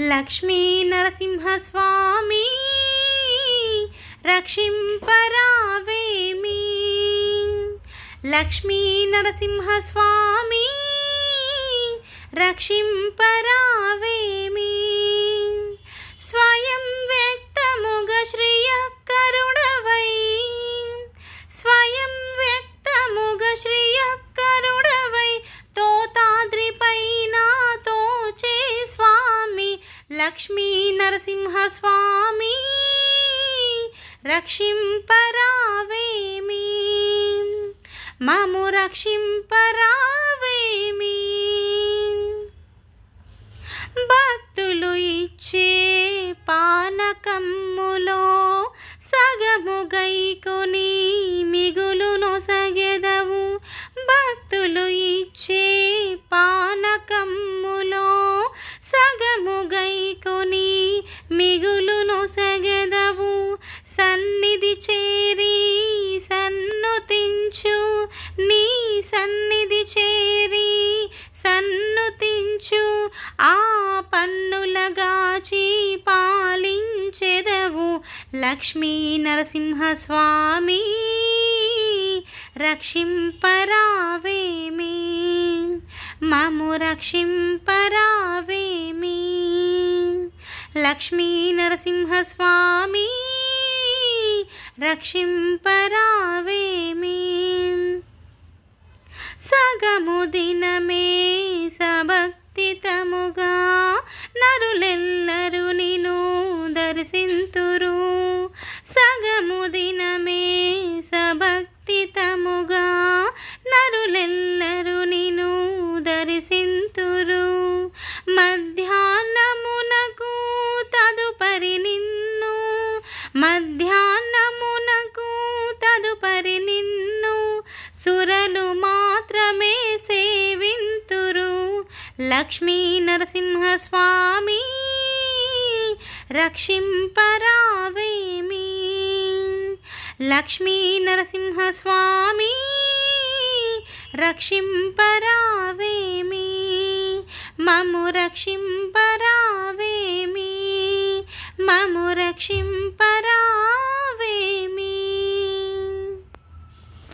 లక్ష్మీ నరసింహస్వామి రక్షింపరావేమి? లక్ష్మీ నరసింహస్వామి రక్షింపరా లక్ష్మీ నరసింహస్వామి రక్షింపరావేమి? మము రక్షింపరావేమి? భక్తులు ఇచ్చే పానకమ్ములో సగము గైకొని మిగులును సగెదవు భక్తులు ఇచ్చే ఆ పన్నులగాచి పాలించెదవు లక్ష్మీ నరసింహస్వామి. రక్షింపరావేమి? మము రక్షింపరావేమి? లక్ష్మీ నరసింహస్వామి. రక్షింపరావేమి? సగము దినమే సభక్తితముగా నరులెల్లరు నిను దర్శింతురు. సగము దినమే సభక్తితముగా నరులెల్లరు నిను దర్శింతురు. మధ్యాహ్నమునకు తదుపరి నిన్ను మధ్యాహ్నమునకు తదుపరి నిన్ను సురలు మా లక్ష్మీ నరసింహస్వామి రక్షింపరావేమి? లక్ష్మీ నరసింహస్వామి రక్షింపరావేమి? మము రక్షింపరావేమి? మము రక్షింప